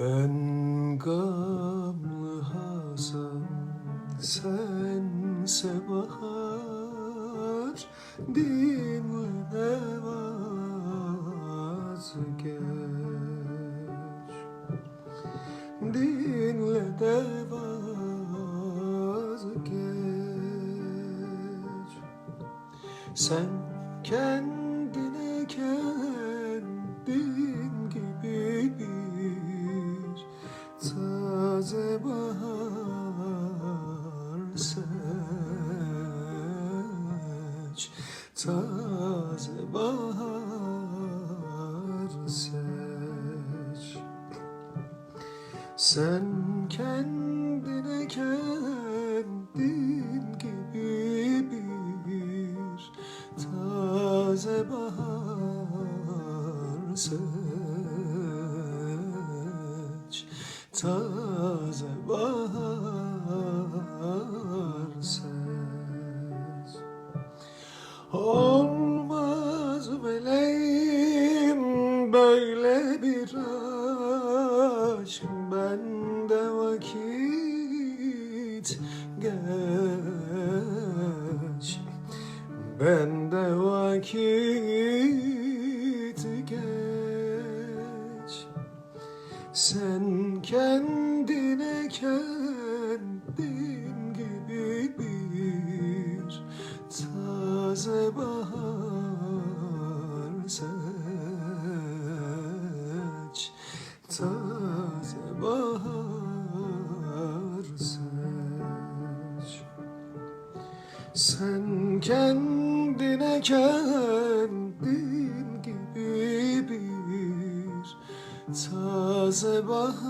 Ben gamlı Hasan sense bahar dinle vazgeç. Dinle de vazgeç. Sen kendine kendin taze bahar seç. Taze bahar seç. Sen kendine kendin gibi bir taze bahar seç taze bahar seç Olmaz meleğim böyle bir aşk. Bende vakit geç. Bende vakit Sen kendine kendin gibi bir taze bahar seç Taze bahar seç Sen kendine kendin taze bahar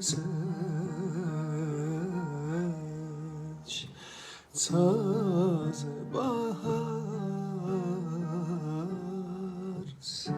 seç. Taze bahar seç